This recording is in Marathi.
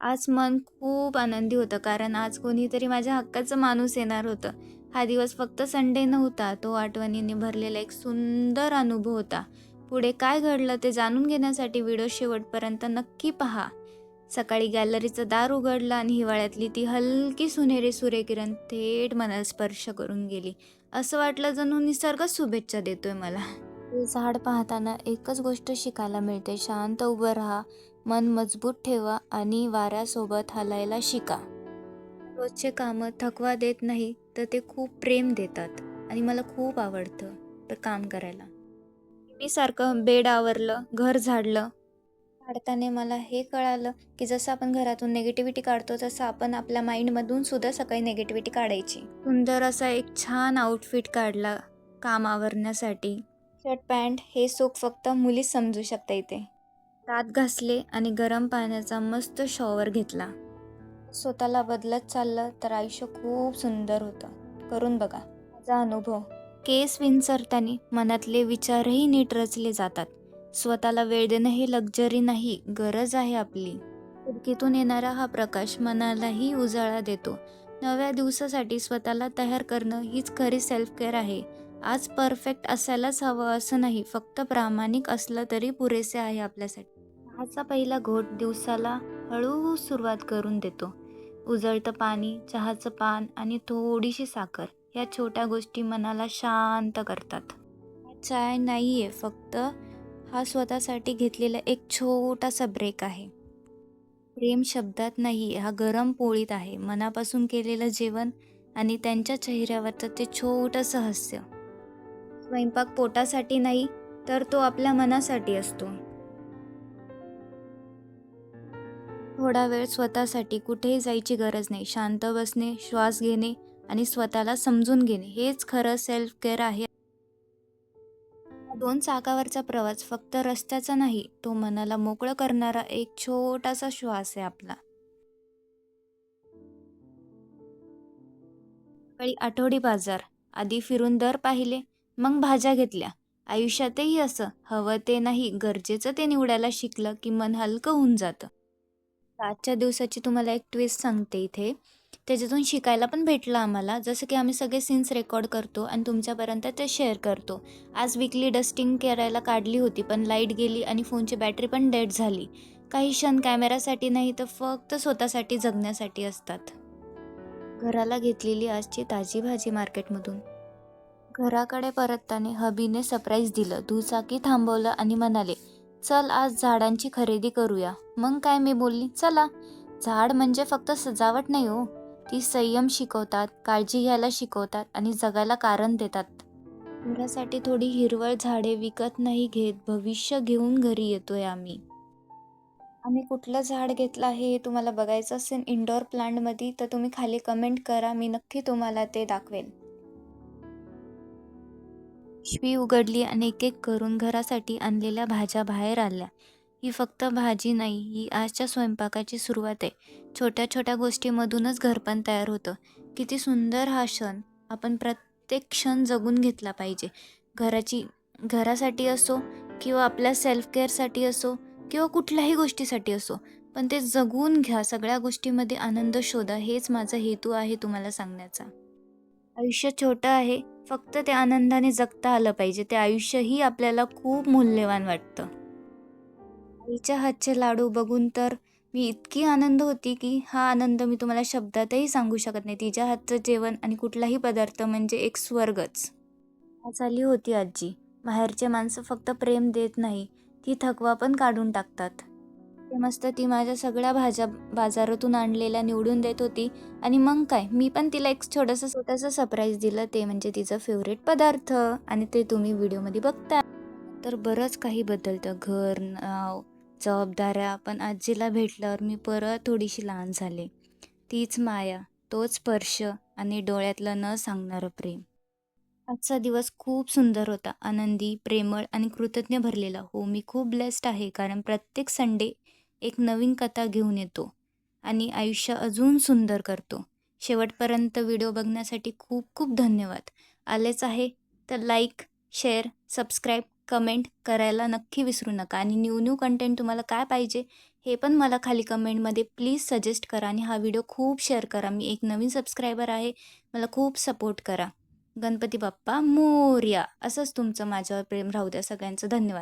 आज मन खूप आनंदी होतं कारण आज कोणीतरी माझ्या हक्काचं माणूस येणार होतं. हा दिवस फक्त संडे नव्हता तो आठवणीने भरलेला एक सुंदर अनुभव होता. पुढे काय घडलं ते जाणून घेण्यासाठी व्हिडिओ शेवटपर्यंत नक्की पहा. सकाळी गॅलरीचं दार उघडलं आणि हिवाळ्यातली ती हलकी सुनेरी सूर्यकिरण थेट मनाला स्पर्श करून गेली. असं वाटलं जणू निसर्गच शुभेच्छा देतोय मला. ते झाड पाहताना एकच गोष्ट शिकायला मिळते शांत उभं राहा. मन मजबूत ठेवा आणि वाऱ्यासोबत हलायला शिका. रोजचे कामं थकवा देत नाही तर ते खूप प्रेम देतात आणि मला खूप आवडतं ते काम करायला. मी सारखं बेड आवरलं घर झाडलं. काढताना मला हे कळालं की जसं आपण घरातून नेगेटिव्हिटी काढतो तसं आपण आपल्या माइंडमधून सुद्धा सकाळी नेगेटिव्हिटी काढायची. सुंदर असा एक छान आउटफिट काढला काम आवरण्यासाठी. शर्ट पॅन्ट हे सुख फक्त मुलीच समजू शकता इथे. दात घासले आणि गरम पाण्याचा मस्त शॉवर घेतला. स्वतःला बदलत चाललं तर आयुष्य खूप सुंदर होतं. करून बघा माझा अनुभव. केस विंचरताना मनातले विचारही नीट रचले जातात. स्वतःला वेळ देणं हे लक्झरी नाही गरज आहे आपली. खिडकीतून येणारा हा प्रकाश मनालाही उजाळा देतो. नव्या दिवसासाठी स्वतःला तयार करणं हीच खरी सेल्फ केअर आहे. आज परफेक्ट असायलाच हवं असं नाही फक्त प्रामाणिक असलं तरी पुरेसे आहे आपल्यासाठी. चहाचा पहिला घोट दिवसाला हळू सुरुवात करून देतो. उजळतं पाणी चहाचं पान आणि थोडीशी साखर या छोट्या गोष्टी मनाला शांत करतात. चाय नाही आहे फक्त हा स्वतःसाठी घेतलेला एक छोटासा ब्रेक आहे. प्रेम शब्दात नाही हा गरम पोळीत आहे. मनापासून केलेलं जेवण आणि त्यांच्या चेहऱ्यावरचं ते छोटंसं हास्य स्वयंपाक पोटासाठी नाही तर तो आपल्या मनासाठी असतो. थोडा वेळ स्वतःसाठी कुठेही जायची गरज नाही. शांत बसणे श्वास घेणे आणि स्वतःला समजून घेणे हेच खरं सेल्फ केअर आहे. दोन चाकावरचा प्रवास फक्त रस्त्याचा नाही तो मनाला मोकळं करणारा एक छोटासा श्वास आहे आपला. सकाळी आठवडी बाजार. आधी फिरून दर पाहिले मग भाज्या घेतल्या. आयुष्यातही असं हवं ते नाही गरजेचं ते निवडायला शिकलं की मन हलकं होऊन जातं. आजच्या दिवसाची तुम्हाला एक ट्विस्ट सांगते इथे. त्याच्यातून शिकायला पण भेटलं आम्हाला. जसं की आम्ही सगळे सीन्स रेकॉर्ड करतो आणि तुमच्यापर्यंत ते शेअर करतो. आज विकली डस्टिंग करायला काढली होती पण लाइट गेली आणि फोनची बॅटरी पण डेड झाली. काही क्षण कॅमेरासाठी नाही तर फक्त स्वतःसाठी जगण्यासाठी असतात. घराला घेतलेली आजची ताजी भाजी मार्केटमधून घराकडे परतताना हबीने सरप्राईज दिलं. दुचाकी थांबवलं आणि म्हणाले चल आज झाडांची खरेदी करूया. मग काय मी बोलली? चला. झाड म्हणजे फक्त सजावट नाही हो. ती संयम शिकवतात काळजी घ्यायला शिकवतात आणि जगायला कारण देतात. घरासाठी थोडी हिरवळ झाडे विकत नाही घेत. भविष्य घेऊन घरी येतोय आम्ही. आम्ही कुठलं झाड घेतलं आहे हे तुम्हाला बघायचं असेल इंडोर प्लांटमध्ये तर तुम्ही खाली कमेंट करा. मी नक्की तुम्हाला ते दाखवेन. शिवी उघडली आणि एक एक करून घरासाठी आणलेल्या भाज्या बाहेर आल्या. ही फक्त भाजी नाही ही आजच्या स्वयंपाकाची सुरुवात आहे. छोट्या छोट्या गोष्टीमधूनच घरपण तयार होतं. किती सुंदर हा क्षण. आपण प्रत्येक क्षण जगून घेतला पाहिजे. घराची घरासाठी असो किंवा आपल्या सेल्फ केअरसाठी असो किंवा कुठल्याही गोष्टीसाठी असो पण ते जगून घ्या. सगळ्या गोष्टीमध्ये आनंद शोधा. हेच माझा हेतू आहे तुम्हाला सांगण्याचा. आयुष्य छोटं आहे. फक्त ते आनंदाने जगता आलं पाहिजे. ते आयुष्यही आपल्याला खूप मूल्यवान वाटतं. आईच्या हातचे लाडू बघून तर मी इतकी आनंद होती की हा आनंद मी तुम्हाला शब्दातही सांगू शकत नाही. तिच्या हातचं जेवण आणि कुठलाही पदार्थ म्हणजे एक स्वर्गच. आज आली होती आजी. बाहेरचे माणसं फक्त प्रेम देत नाही. ती थकवा पण काढून टाकतात. मस्त ती माझ्या सगळ्या भाज्या बाजारातून आणलेल्या निवडून देत होती. आणि मग काय मी पण तिला एक छोटंसं छोटंसं सरप्राईज दिलं. ते म्हणजे तिचं फेवरेट पदार्थ आणि ते तुम्ही व्हिडिओमध्ये बघता तर बरंच काही बदलतं. घर नाव जबाबदाऱ्या. पण आजीला भेटल्यावर मी परत थोडीशी लहान झाले. तीच माया तोच स्पर्श आणि डोळ्यातलं न सांगणारं प्रेम. आजचा दिवस खूप सुंदर होता. आनंदी प्रेमळ आणि कृतज्ञ भरलेला. हो मी खूप ब्लेस्ड आहे. कारण प्रत्येक संडे एक नवीन कथा घेऊन येतो आणि आयुष्य अजून सुंदर करतो. शेवटपर्यंत व्हिडिओ बघण्यासाठी खूप खूप धन्यवाद. आलेच आहे तर लाईक शेअर सबस्क्राईब कमेंट करायला नक्की विसरू नका आणि न्यू न्यू कंटेंट तुम्हाला काय पाहिजे हे पण मला खाली कमेंटमध्ये प्लीज सजेस्ट करा आणि हा व्हिडिओ खूप शेअर करा. मी एक नवीन सबस्क्रायबर आहे मला खूप सपोर्ट करा. गणपती बाप्पा मोर्या असंच तुमचं माझ्यावर प्रेम राहू द्या सगळ्यांचं. धन्यवाद.